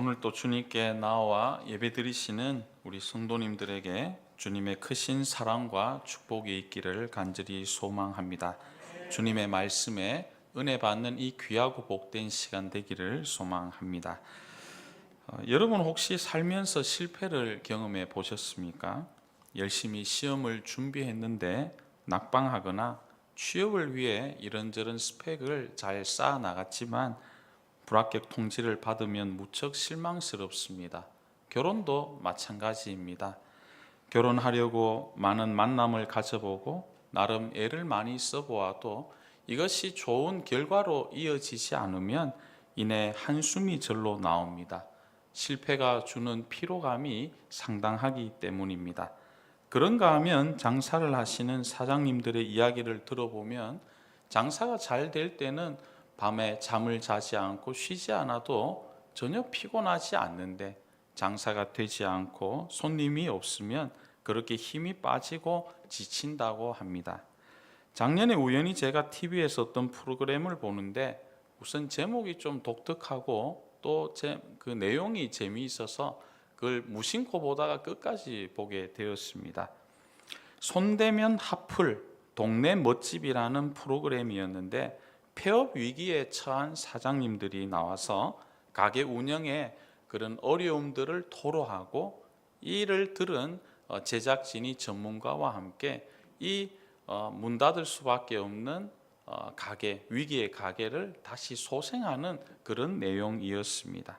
오늘 또 주님께 나와 예배드리시는 우리 성도님들에게 주님의 크신 사랑과 축복이 있기를 간절히 소망합니다. 주님의 말씀에 은혜 받는 이 귀하고 복된 시간 되기를 소망합니다. 어, 여러분 혹시 살면서 실패를 경험해 보셨습니까? 열심히 시험을 준비했는데 낙방하거나 취업을 위해 이런저런 스펙을 잘 쌓아 나갔지만 불합격 통지를 받으면 무척 실망스럽습니다. 결혼도 마찬가지입니다. 결혼하려고 많은 만남을 가져보고 나름 애를 많이 써보아도 이것이 좋은 결과로 이어지지 않으면 이내 한숨이 절로 나옵니다. 실패가 주는 피로감이 상당하기 때문입니다. 그런가 하면 장사를 하시는 사장님들의 이야기를 들어보면 장사가 잘 될 때는 밤에 잠을 자지 않고 쉬지 않아도 전혀 피곤하지 않는데 장사가 되지 않고 손님이 없으면 그렇게 힘이 빠지고 지친다고 합니다. 작년에 우연히 제가 TV에서 어떤 프로그램을 보는데 우선 제목이 좀 독특하고 또 그 내용이 재미있어서 그걸 무심코 보다가 끝까지 보게 되었습니다. 손대면 하플 동네 멋집이라는 프로그램이었는데 폐업 위기에 처한 사장님들이 나와서 가게 운영에 그런 어려움들을 토로하고 이를 들은 어, 제작진이 전문가와 함께 이 어, 문 닫을 수밖에 없는 어, 가게 위기의 가게를 다시 소생하는 그런 내용이었습니다.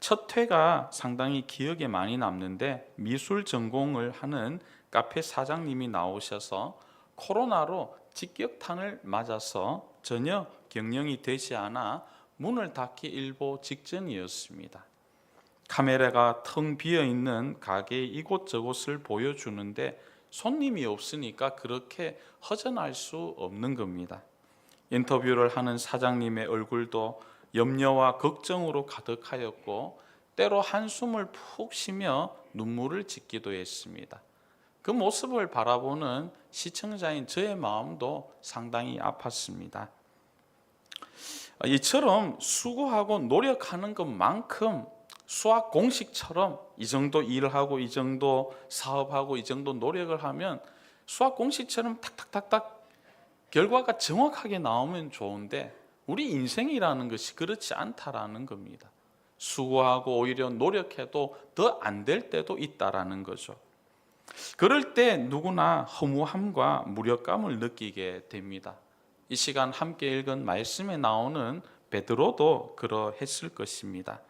첫 회가 상당히 기억에 많이 남는데 미술 전공을 하는 카페 사장님이 나오셔서 코로나로 직격탄을 맞아서 전혀 경영이 되지 않아 문을 닫기 일보 직전이었습니다. 카메라가 텅 비어 있는 가게 이곳저곳을 보여주는데 손님이 없으니까 그렇게 허전할 수 없는 겁니다. 인터뷰를 하는 사장님의 얼굴도 염려와 걱정으로 가득하였고 때로 한숨을 푹 쉬며 눈물을 짓기도 했습니다. 그 모습을 바라보는 시청자인 저의 마음도 상당히 아팠습니다. 이처럼 수고하고 노력하는 것만큼 수학 공식처럼 이 정도 일을 하고 이 정도 사업하고 이 정도 노력을 하면 수학 공식처럼 탁탁탁탁 결과가 정확하게 나오면 좋은데 우리 인생이라는 것이 그렇지 않다라는 겁니다. 수고하고 오히려 노력해도 더 안 될 때도 있다라는 거죠. 그럴 때 누구나 허무함과 무력감을 느끼게 됩니다. 이 시간 함께 읽은 말씀에 나오는 베드로도 그러했을 것입니다.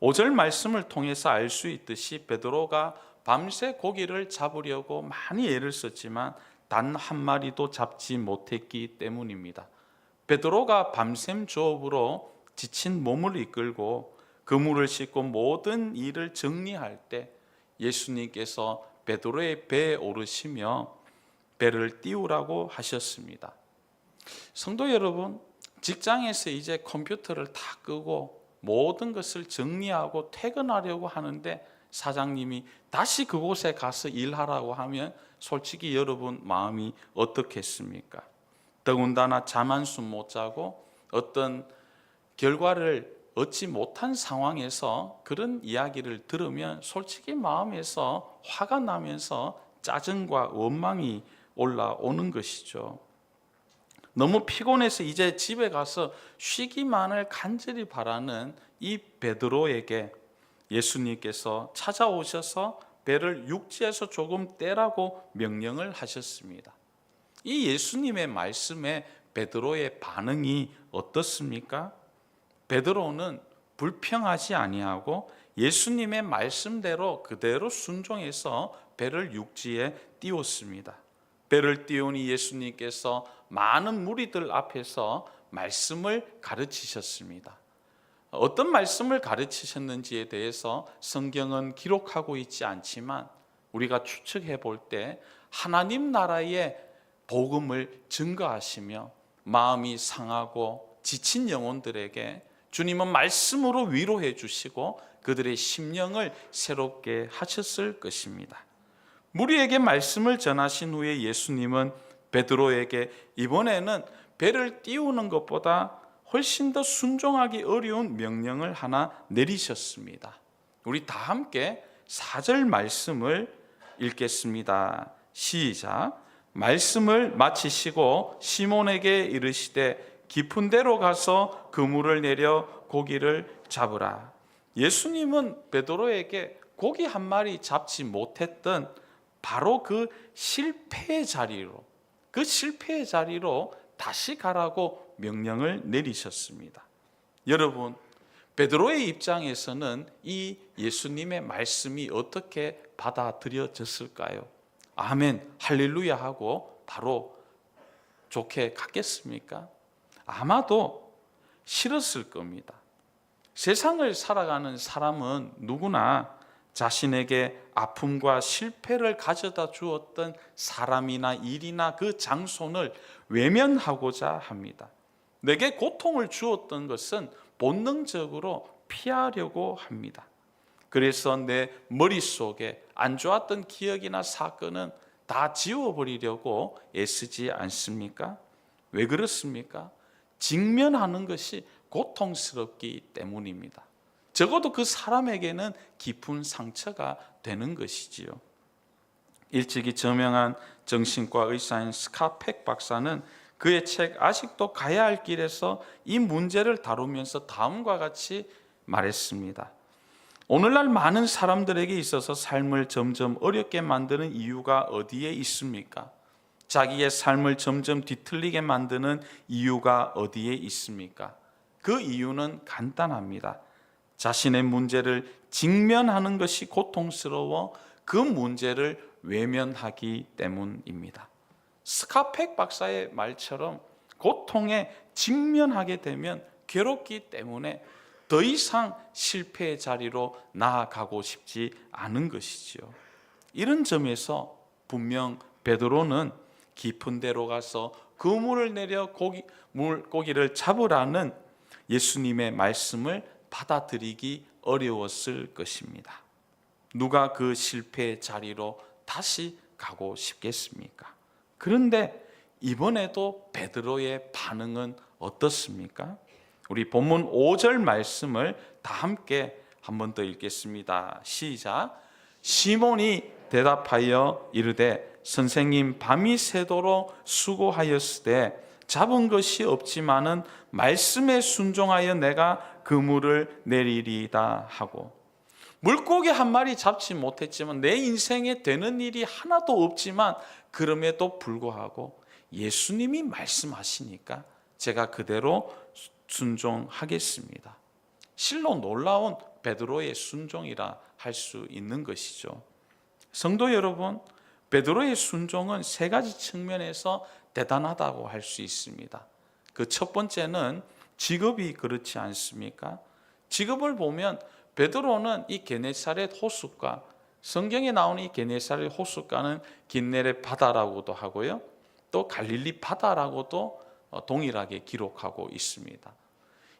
5절 말씀을 통해서 알 수 있듯이 베드로가 밤새 고기를 잡으려고 많이 애를 썼지만 단 한 마리도 잡지 못했기 때문입니다. 베드로가 밤샘 조업으로 지친 몸을 이끌고 그물을 싣고 모든 일을 정리할 때 예수님께서 베드로의 배에 오르시며 배를 띄우라고 하셨습니다. 성도 여러분, 직장에서 이제 컴퓨터를 다 끄고 모든 것을 정리하고 퇴근하려고 하는데 사장님이 다시 그곳에 가서 일하라고 하면 솔직히 여러분 마음이 어떻겠습니까? 더군다나 잠 한숨 못 자고 어떤 결과를 얻지 못한 상황에서 그런 이야기를 들으면 솔직히 마음에서 화가 나면서 짜증과 원망이 올라오는 것이죠. 너무 피곤해서 이제 집에 가서 쉬기만을 간절히 바라는 이 베드로에게 예수님께서 찾아오셔서 배를 육지에서 조금 떼라고 명령을 하셨습니다. 이 예수님의 말씀에 베드로의 반응이 어떻습니까? 베드로는 불평하지 아니하고 예수님의 말씀대로 그대로 순종해서 배를 육지에 띄웠습니다. 배를 띄우니 예수님께서 많은 무리들 앞에서 말씀을 가르치셨습니다. 어떤 말씀을 가르치셨는지에 대해서 성경은 기록하고 있지 않지만 우리가 추측해 볼 때 하나님 나라의 복음을 증거하시며 마음이 상하고 지친 영혼들에게 주님은 말씀으로 위로해 주시고 그들의 심령을 새롭게 하셨을 것입니다. 무리에게 말씀을 전하신 후에 예수님은 베드로에게 이번에는 배를 띄우는 것보다 훨씬 더 순종하기 어려운 명령을 하나 내리셨습니다. 우리 다 함께 4절 말씀을 읽겠습니다. 시작. 말씀을 마치시고 시몬에게 이르시되 깊은 데로 가서 그물을 내려 고기를 잡으라. 예수님은 베드로에게 고기 한 마리 잡지 못했던 바로 그 실패의 자리로 그 실패의 자리로 다시 가라고 명령을 내리셨습니다. 여러분, 베드로의 입장에서는 이 예수님의 말씀이 어떻게 받아들여졌을까요? 아멘, 할렐루야 하고 바로 좋게 갔겠습니까? 아마도 싫었을 겁니다. 세상을 살아가는 사람은 누구나 자신에게 아픔과 실패를 가져다 주었던 사람이나 일이나 그 장소를 외면하고자 합니다. 내게 고통을 주었던 것은 본능적으로 피하려고 합니다. 그래서 내 머릿속에 안 좋았던 기억이나 사건은 다 지워버리려고 애쓰지 않습니까? 왜 그렇습니까? 직면하는 것이 고통스럽기 때문입니다. 적어도 그 사람에게는 깊은 상처가 되는 것이지요. 일찍이 저명한 정신과 의사인 스카펙 박사는 그의 책 아직도 가야 할 길에서 이 문제를 다루면서 다음과 같이 말했습니다. 오늘날 많은 사람들에게 있어서 삶을 점점 어렵게 만드는 이유가 어디에 있습니까? 자기의 삶을 점점 뒤틀리게 만드는 이유가 어디에 있습니까? 그 이유는 간단합니다. 자신의 문제를 직면하는 것이 고통스러워 그 문제를 외면하기 때문입니다. 스카펙 박사의 말처럼 고통에 직면하게 되면 괴롭기 때문에 더 이상 실패의 자리로 나아가고 싶지 않은 것이지요. 이런 점에서 분명 베드로는 깊은 데로 가서 그물을 내려 고기 물고기를 잡으라는 예수님의 말씀을 받아들이기 어려웠을 것입니다. 누가 그 실패의 자리로 다시 가고 싶겠습니까? 그런데 이번에도 베드로의 반응은 어떻습니까? 우리 본문 5절 말씀을 다 함께 한 번 더 읽겠습니다. 시작. 시몬이 대답하여 이르되 선생님 밤이 새도록 수고하였으되 잡은 것이 없지만은 말씀에 순종하여 내가 그물을 내리리다 하고 물고기 한 마리 잡지 못했지만 내 인생에 되는 일이 하나도 없지만 그럼에도 불구하고 예수님이 말씀하시니까 제가 그대로 순종하겠습니다. 실로 놀라운 베드로의 순종이라 할 수 있는 것이죠. 성도 여러분, 베드로의 순종은 세 가지 측면에서 대단하다고 할 수 있습니다. 그 첫 번째는 직업이 그렇지 않습니까? 직업을 보면 베드로는 이 게네사렛 호숫가 성경에 나오는 이 게네사렛 호숫가는 긴네렛 바다라고도 하고요. 또 갈릴리 바다라고도 어, 동일하게 기록하고 있습니다.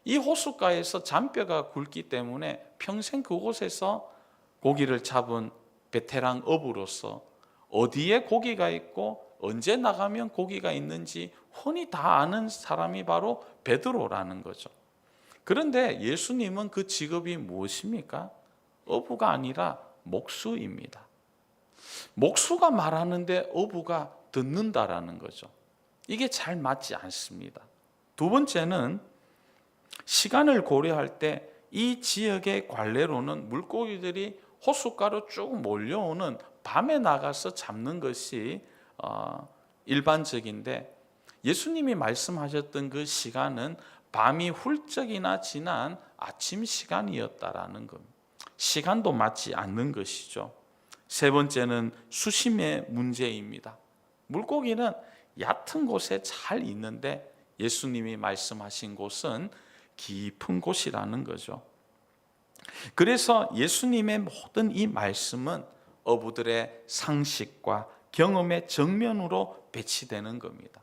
이 호숫가에서 잔뼈가 굵기 때문에 평생 그곳에서 고기를 잡은 베테랑 어부로서 어디에 고기가 있고 언제 나가면 고기가 있는지 훤히 다 아는 사람이 바로 베드로라는 거죠. 그런데 예수님은 그 직업이 무엇입니까? 어부가 아니라 목수입니다. 목수가 말하는데 어부가 듣는다라는 거죠. 이게 잘 맞지 않습니다. 두 번째는 시간을 고려할 때 이 지역의 관례로는 물고기들이 호숫가로 쭉 몰려오는 밤에 나가서 잡는 것이 어, 일반적인데 예수님이 말씀하셨던 그 시간은 밤이 훌쩍이나 지난 아침 시간이었다라는 것. 시간도 맞지 않는 것이죠. 세 번째는 수심의 문제입니다. 물고기는 얕은 곳에 잘 있는데 예수님이 말씀하신 곳은 깊은 곳이라는 거죠. 그래서 예수님의 모든 이 말씀은 어부들의 상식과 경험의 정면으로 배치되는 겁니다.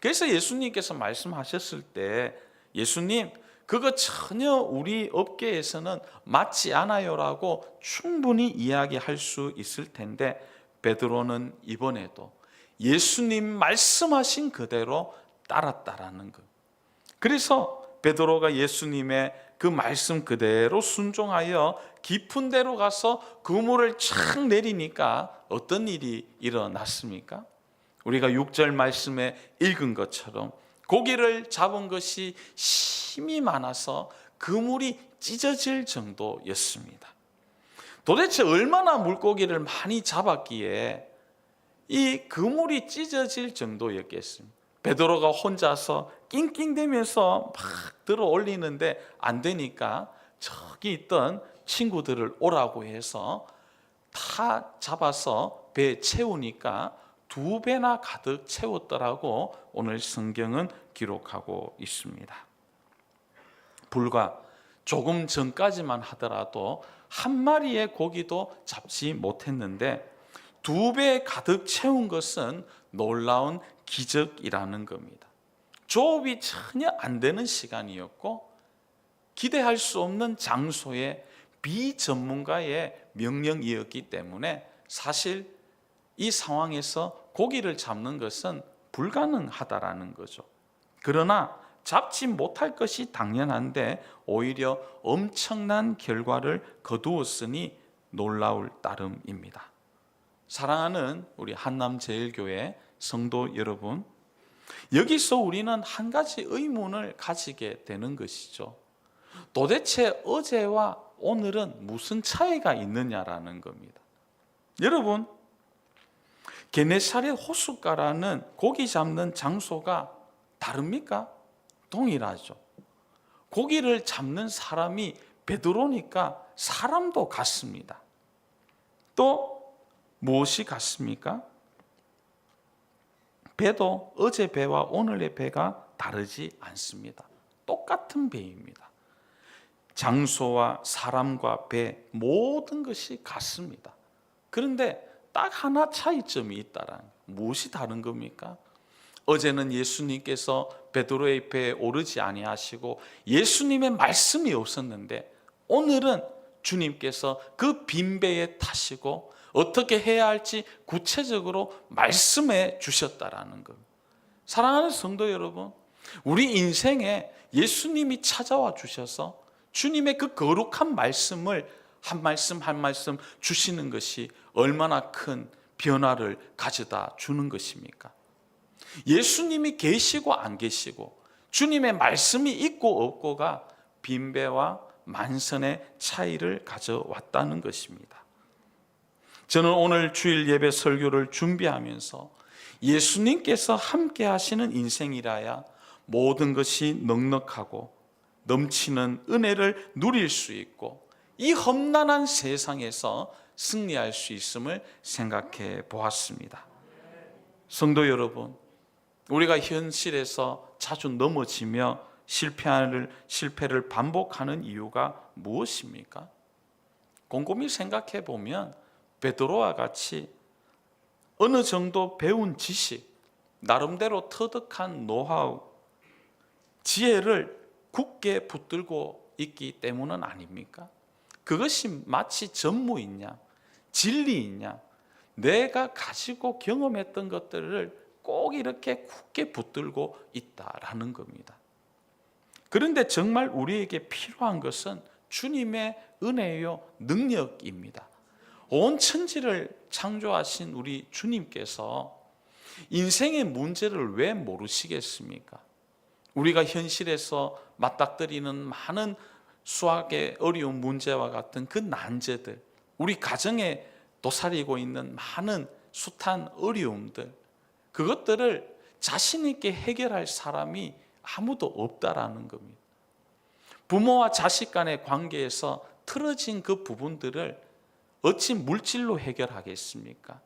그래서 예수님께서 말씀하셨을 때 예수님 그거 전혀 우리 업계에서는 맞지 않아요라고 충분히 이야기할 수 있을 텐데 베드로는 이번에도 예수님 말씀하신 그대로 따랐다라는 것. 그래서 베드로가 예수님의 그 말씀 그대로 순종하여 깊은 데로 가서 그물을 착 내리니까 어떤 일이 일어났습니까? 우리가 6절 말씀에 읽은 것처럼 고기를 잡은 것이 힘이 많아서 그물이 찢어질 정도였습니다. 도대체 얼마나 물고기를 많이 잡았기에 이 그물이 찢어질 정도였겠습니까? 베드로가 혼자서 낑낑대면서 막 들어 올리는데 안 되니까 저기 있던 친구들을 오라고 해서 다 잡아서 배에 채우니까 두 배나 가득 채웠더라고 오늘 성경은 기록하고 있습니다. 불과 조금 전까지만 하더라도 한 마리의 고기도 잡지 못했는데 두 배 가득 채운 것은 놀라운 기적이라는 겁니다. 조업이 전혀 안 되는 시간이었고 기대할 수 없는 장소에 비전문가의 명령이었기 때문에 사실 이 상황에서 고기를 잡는 것은 불가능하다라는 거죠. 그러나 잡지 못할 것이 당연한데 오히려 엄청난 결과를 거두었으니 놀라울 따름입니다. 사랑하는 우리 한남제일교회 성도 여러분, 여기서 우리는 한 가지 의문을 가지게 되는 것이죠. 도대체 어제와 오늘은 무슨 차이가 있느냐라는 겁니다. 여러분, 게네사렛 호숫가라는 고기 잡는 장소가 다릅니까? 동일하죠. 고기를 잡는 사람이 베드로니까 사람도 같습니다. 또 무엇이 같습니까? 배도 어제 배와 오늘의 배가 다르지 않습니다. 똑같은 배입니다. 장소와 사람과 배 모든 것이 같습니다. 그런데 딱 하나 차이점이 있다라는 무엇이 다른 겁니까? 어제는 예수님께서 베드로의 배에 오르지 아니하시고 예수님의 말씀이 없었는데 오늘은 주님께서 그 빈 배에 타시고 어떻게 해야 할지 구체적으로 말씀해 주셨다라는 것. 사랑하는 성도 여러분, 우리 인생에 예수님이 찾아와 주셔서 주님의 그 거룩한 말씀을 한 말씀 한 말씀 주시는 것이 얼마나 큰 변화를 가져다 주는 것입니까? 예수님이 계시고 안 계시고 주님의 말씀이 있고 없고가 빈배와 만선의 차이를 가져왔다는 것입니다. 저는 오늘 주일 예배 설교를 준비하면서 예수님께서 함께 하시는 인생이라야 모든 것이 넉넉하고 넘치는 은혜를 누릴 수 있고 이 험난한 세상에서 승리할 수 있음을 생각해 보았습니다. 성도 여러분, 우리가 현실에서 자주 넘어지며 실패를 실패를 반복하는 이유가 무엇입니까? 곰곰이 생각해 보면 베드로와 같이 어느 정도 배운 지식, 나름대로 터득한 노하우, 지혜를 굳게 붙들고 있기 때문은 아닙니까? 그것이 마치 전무이냐, 진리이냐, 내가 가지고 경험했던 것들을 꼭 이렇게 굳게 붙들고 있다라는 겁니다. 그런데 정말 우리에게 필요한 것은 주님의 은혜요 능력입니다. 온 천지를 창조하신 우리 주님께서 인생의 문제를 왜 모르시겠습니까? 우리가 현실에서 맞닥뜨리는 많은 수학의 어려운 문제와 같은 그 난제들, 우리 가정에 도사리고 있는 많은 숱한 어려움들, 그것들을 자신 있게 해결할 사람이 아무도 없다라는 겁니다. 부모와 자식 간의 관계에서 틀어진 그 부분들을 어찌 물질로 해결하겠습니까?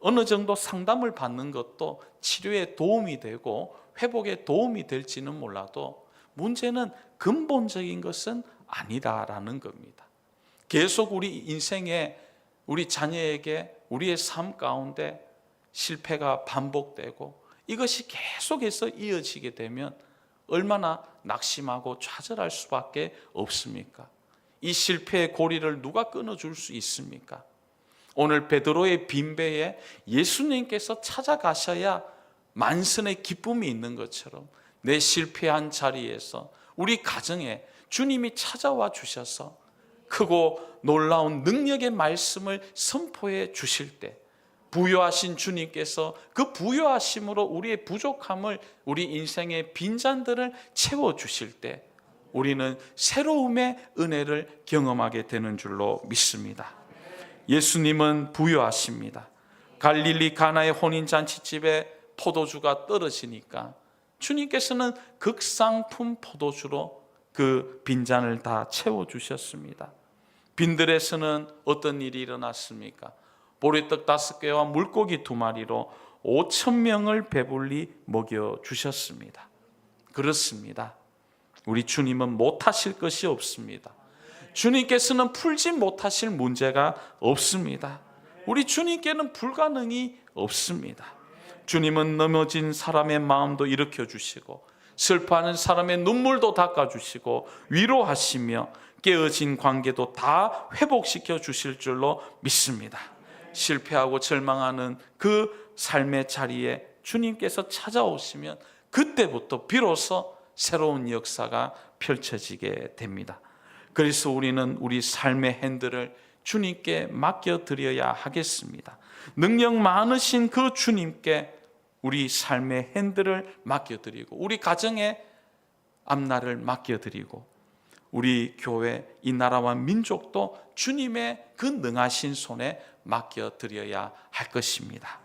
어느 정도 상담을 받는 것도 치료에 도움이 되고 회복에 도움이 될지는 몰라도 문제는 근본적인 것은 아니다라는 겁니다. 계속 우리 인생에 우리 자녀에게 우리의 삶 가운데 실패가 반복되고 이것이 계속해서 이어지게 되면 얼마나 낙심하고 좌절할 수밖에 없습니까? 이 실패의 고리를 누가 끊어줄 수 있습니까? 오늘 베드로의 빈배에 예수님께서 찾아가셔야 만선의 기쁨이 있는 것처럼 내 실패한 자리에서 우리 가정에 주님이 찾아와 주셔서 크고 놀라운 능력의 말씀을 선포해 주실 때 부여하신 주님께서 그 부여하심으로 우리의 부족함을 우리 인생의 빈잔들을 채워 주실 때 우리는 새로움의 은혜를 경험하게 되는 줄로 믿습니다. 예수님은 부여하십니다. 갈릴리 가나의 혼인 잔치집에 포도주가 떨어지니까 주님께서는 극상품 포도주로 그 빈잔을 다 채워 주셨습니다. 빈들에서는 어떤 일이 일어났습니까? 보리떡 다섯 개와 물고기 두 마리로 5천 명을 배불리 먹여 주셨습니다. 그렇습니다. 우리 주님은 못하실 것이 없습니다. 주님께서는 풀지 못하실 문제가 없습니다. 우리 주님께는 불가능이 없습니다. 주님은 넘어진 사람의 마음도 일으켜 주시고 슬퍼하는 사람의 눈물도 닦아 주시고 위로하시며 깨어진 관계도 다 회복시켜 주실 줄로 믿습니다. 실패하고 절망하는 그 삶의 자리에 주님께서 찾아오시면 그때부터 비로소 새로운 역사가 펼쳐지게 됩니다. 그래서 우리는 우리 삶의 핸들을 주님께 맡겨 드려야 하겠습니다. 능력 많으신 그 주님께 우리 삶의 핸들을 맡겨 드리고 우리 가정의 앞날을 맡겨 드리고 우리 교회 이 나라와 민족도 주님의 그 능하신 손에 맡겨 드려야 할 것입니다.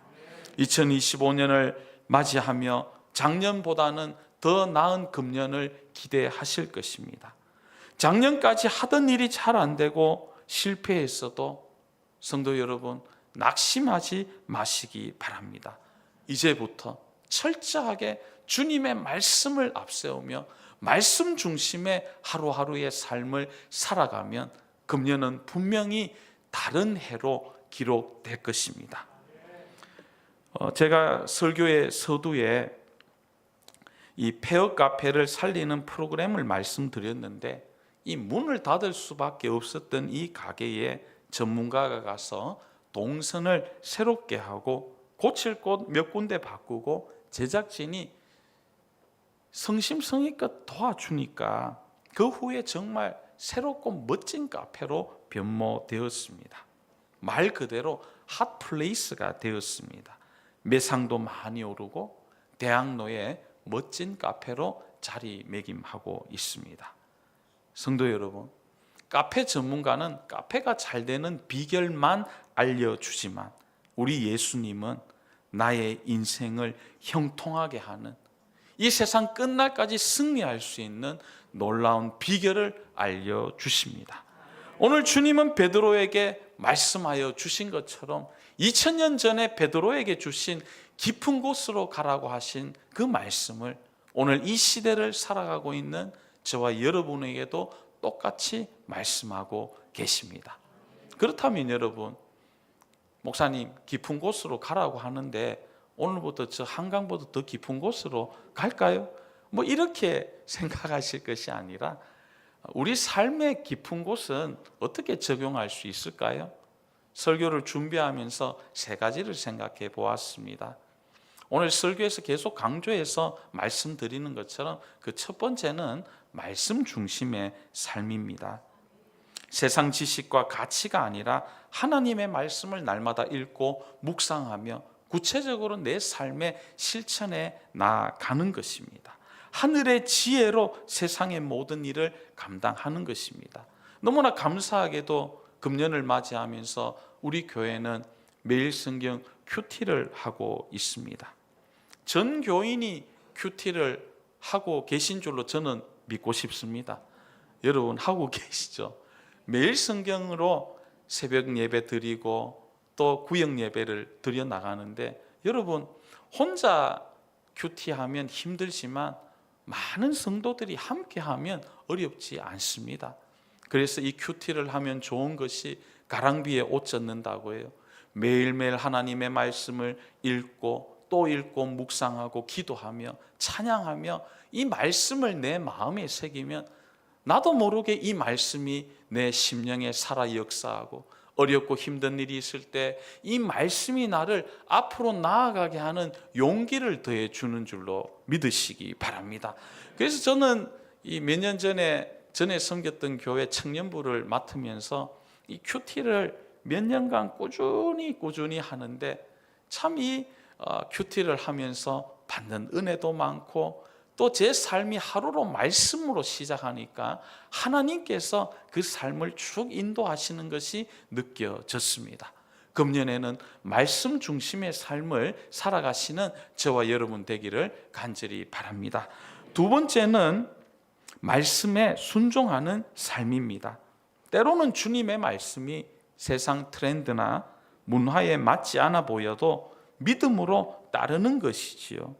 2025년을 맞이하며 작년보다는 더 나은 금년을 기대하실 것입니다. 작년까지 하던 일이 잘 안 되고 실패했어도 성도 여러분 낙심하지 마시기 바랍니다. 이제부터 철저하게 주님의 말씀을 앞세우며 말씀 중심의 하루하루의 삶을 살아가면 금년은 분명히 다른 해로 기록될 것입니다. 어, 제가 설교의 서두에 이 폐업 카페를 살리는 프로그램을 말씀드렸는데 이 문을 닫을 수밖에 없었던 이 가게에 전문가가 가서 동선을 새롭게 하고 고칠 곳 몇 군데 바꾸고 제작진이 성심성의껏 도와주니까 그 후에 정말 새롭고 멋진 카페로 변모되었습니다. 말 그대로 핫플레이스가 되었습니다. 매상도 많이 오르고 대학로에 멋진 카페로 자리매김하고 있습니다. 성도 여러분, 카페 전문가는 카페가 잘 되는 비결만 알려주지만 우리 예수님은 나의 인생을 형통하게 하는 이 세상 끝날까지 승리할 수 있는 놀라운 비결을 알려주십니다. 오늘 주님은 베드로에게 말씀하여 주신 것처럼 2000년 전에 베드로에게 주신 깊은 곳으로 가라고 하신 그 말씀을 오늘 이 시대를 살아가고 있는 저와 여러분에게도 똑같이 말씀하고 계십니다. 그렇다면 여러분, 목사님 깊은 곳으로 가라고 하는데 오늘부터 저 한강보다 더 깊은 곳으로 갈까요? 뭐 이렇게 생각하실 것이 아니라 우리 삶의 깊은 곳은 어떻게 적용할 수 있을까요? 설교를 준비하면서 세 가지를 생각해 보았습니다. 오늘 설교에서 계속 강조해서 말씀드리는 것처럼 그 첫 번째는 말씀 중심의 삶입니다. 세상 지식과 가치가 아니라 하나님의 말씀을 날마다 읽고 묵상하며 구체적으로 내 삶의 실천에 나아가는 것입니다. 하늘의 지혜로 세상의 모든 일을 감당하는 것입니다. 너무나 감사하게도 금년을 맞이하면서 우리 교회는 매일 성경 큐티를 하고 있습니다. 전 교인이 큐티를 하고 계신 줄로 저는 믿고 싶습니다. 여러분 하고 계시죠? 매일 성경으로 새벽 예배 드리고 또 구역 예배를 드려 나가는데 여러분 혼자 큐티하면 힘들지만 많은 성도들이 함께 하면 어렵지 않습니다. 그래서 이 큐티를 하면 좋은 것이 가랑비에 옷 젖는다고 해요. 매일매일 하나님의 말씀을 읽고 또 읽고 묵상하고 기도하며 찬양하며 이 말씀을 내 마음에 새기면 나도 모르게 이 말씀이 내 심령에 살아 역사하고 어렵고 힘든 일이 있을 때 이 말씀이 나를 앞으로 나아가게 하는 용기를 더해 주는 줄로 믿으시기 바랍니다. 그래서 저는 이 몇 년 전에 전에 섬겼던 교회 청년부를 맡으면서 이 큐티를 몇 년간 꾸준히 꾸준히 하는데 참이 큐티를 하면서 받는 은혜도 많고 또 제 삶이 하루로 말씀으로 시작하니까 하나님께서 그 삶을 쭉 인도하시는 것이 느껴졌습니다. 금년에는 말씀 중심의 삶을 살아가시는 저와 여러분 되기를 간절히 바랍니다. 두 번째는 말씀에 순종하는 삶입니다. 때로는 주님의 말씀이 세상 트렌드나 문화에 맞지 않아 보여도 믿음으로 따르는 것이지요.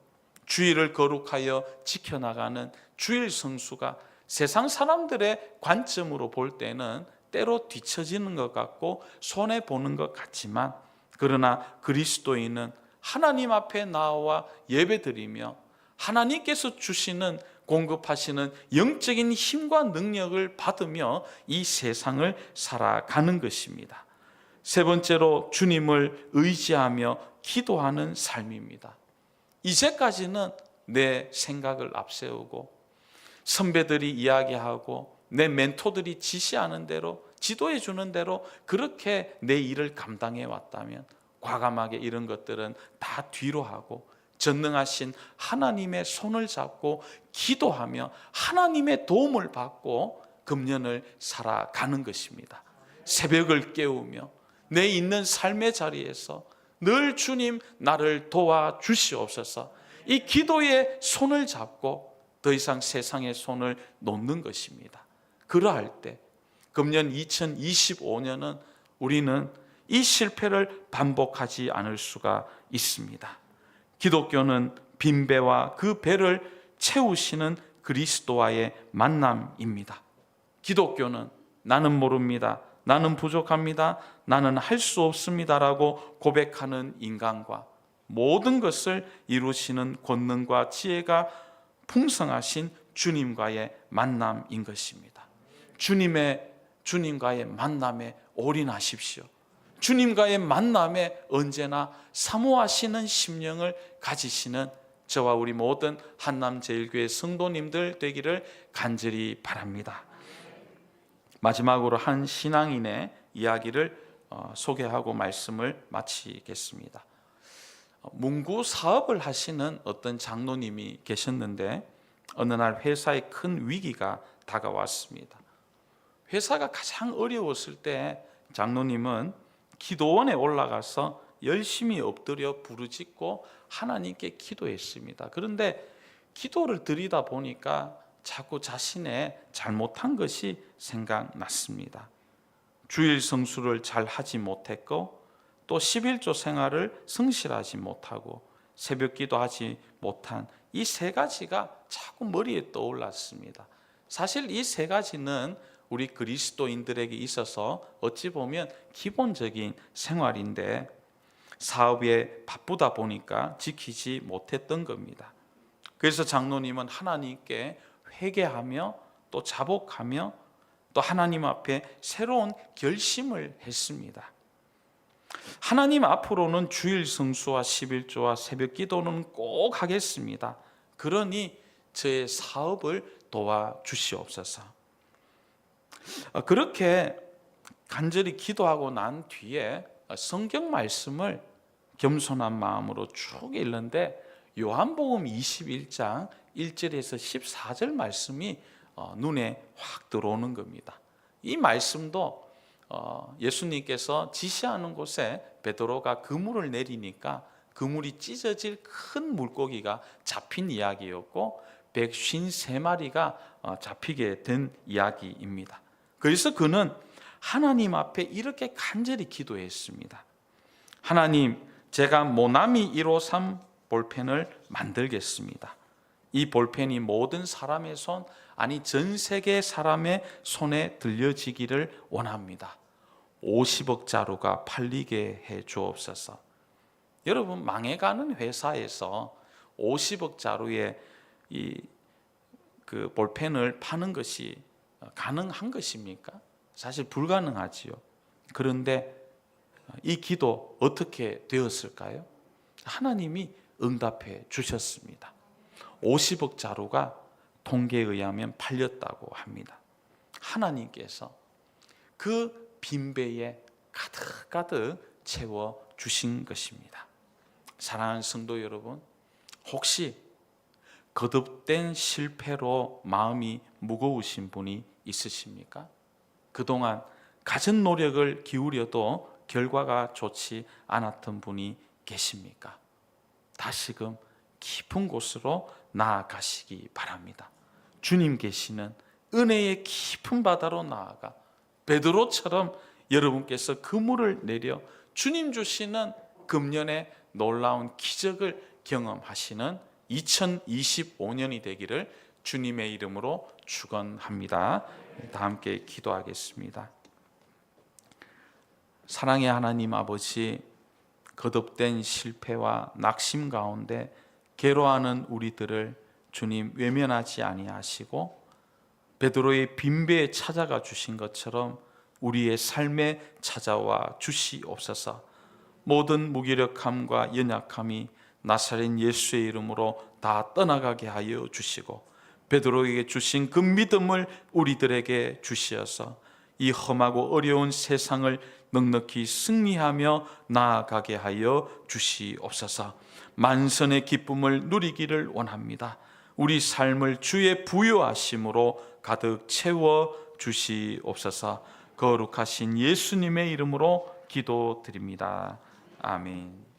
주일을 거룩하여 지켜나가는 주일 성수가 세상 사람들의 관점으로 볼 때는 때로 뒤처지는 것 같고 손해 보는 것 같지만 그러나 그리스도인은 하나님 앞에 나와 예배드리며 하나님께서 주시는 공급하시는 영적인 힘과 능력을 받으며 이 세상을 살아가는 것입니다. 세 번째로 주님을 의지하며 기도하는 삶입니다. 이제까지는 내 생각을 앞세우고 선배들이 이야기하고 내 멘토들이 지시하는 대로 지도해 주는 대로 그렇게 내 일을 감당해 왔다면 과감하게 이런 것들은 다 뒤로 하고 전능하신 하나님의 손을 잡고 기도하며 하나님의 도움을 받고 금년을 살아가는 것입니다. 새벽을 깨우며 내 있는 삶의 자리에서 늘 주님 나를 도와 주시옵소서. 이 기도의 손을 잡고 더 이상 세상의 손을 놓는 것입니다. 그러할 때 금년 2025년은 우리는 이 실패를 반복하지 않을 수가 있습니다. 기독교는 빈 배와 그 배를 채우시는 그리스도와의 만남입니다. 기독교는 나는 모릅니다. 나는 부족합니다. 나는 할 수 없습니다라고 고백하는 인간과 모든 것을 이루시는 권능과 지혜가 풍성하신 주님과의 만남인 것입니다. 주님의 주님과의 만남에 올인하십시오. 주님과의 만남에 언제나 사모하시는 심령을 가지시는 저와 우리 모든 한남제일교회 성도님들 되기를 간절히 바랍니다. 마지막으로 한 신앙인의 이야기를 어, 소개하고 말씀을 마치겠습니다. 어, 문구 사업을 하시는 어떤 장로님이 계셨는데 어느 날 회사에 큰 위기가 다가왔습니다. 회사가 가장 어려웠을 때 장로님은 기도원에 올라가서 열심히 엎드려 부르짖고 하나님께 기도했습니다. 그런데 기도를 드리다 보니까 자꾸 자신의 잘못한 것이 생각났습니다. 주일 성수를 잘 하지 못했고 또 11조 생활을 성실하지 못하고 새벽 기도하지 못한 이 세 가지가 자꾸 머리에 떠올랐습니다. 사실 이 세 가지는 우리 그리스도인들에게 있어서 어찌 보면 기본적인 생활인데 사업에 바쁘다 보니까 지키지 못했던 겁니다. 그래서 장로님은 하나님께 회개하며 또 자복하며 또 하나님 앞에 새로운 결심을 했습니다. 하나님 앞으로는 주일 성수와 11조와 새벽 기도는 꼭 하겠습니다. 그러니 저의 사업을 도와 주시옵소서. 그렇게 간절히 기도하고 난 뒤에 성경 말씀을 겸손한 마음으로 쭉 읽는데 요한복음 21장 1절에서 14절 말씀이 어, 눈에 확 들어오는 겁니다. 이 말씀도 어, 예수님께서 지시하는 곳에 베드로가 그물을 내리니까 그물이 찢어질 큰 물고기가 잡힌 이야기였고 153마리가 어, 잡히게 된 이야기입니다. 그래서 그는 하나님 앞에 이렇게 간절히 기도했습니다. 하나님, 제가 모나미 153 볼펜을 만들겠습니다. 이 볼펜이 모든 사람의 손, 아니 전 세계 사람의 손에 들려지기를 원합니다. 50억 자루가 팔리게 해 주옵소서. 여러분 망해가는 회사에서 50억 자루의 이 그 볼펜을 파는 것이 가능한 것입니까? 사실 불가능하지요. 그런데 이 기도 어떻게 되었을까요? 하나님이 응답해 주셨습니다. 50억 자루가 통계에 의하면 팔렸다고 합니다. 하나님께서 그 빈배에 가득가득 채워 주신 것입니다. 사랑하는 성도 여러분, 혹시 거듭된 실패로 마음이 무거우신 분이 있으십니까? 그동안 가진 노력을 기울여도 결과가 좋지 않았던 분이 계십니까? 다시금 깊은 곳으로 나아가시기 바랍니다. 주님 계시는 은혜의 깊은 바다로 나아가 베드로처럼 여러분께서 그물을 내려 주님 주시는 금년의 놀라운 기적을 경험하시는 2025년이 되기를 주님의 이름으로 축원합니다. 다 함께 기도하겠습니다. 사랑의 하나님 아버지 거듭된 실패와 낙심 가운데 괴로워하는 우리들을 주님 외면하지 아니하시고 베드로의 빈배에 찾아가 주신 것처럼 우리의 삶에 찾아와 주시옵소서. 모든 무기력함과 연약함이 나사렛 예수의 이름으로 다 떠나가게 하여 주시고 베드로에게 주신 그 믿음을 우리들에게 주시어서 이 험하고 어려운 세상을 넉넉히 승리하며 나아가게 하여 주시옵소서. 만선의 기쁨을 누리기를 원합니다. 우리 삶을 주의 부요하심으로 가득 채워 주시옵소서. 거룩하신 예수님의 이름으로 기도드립니다. 아멘.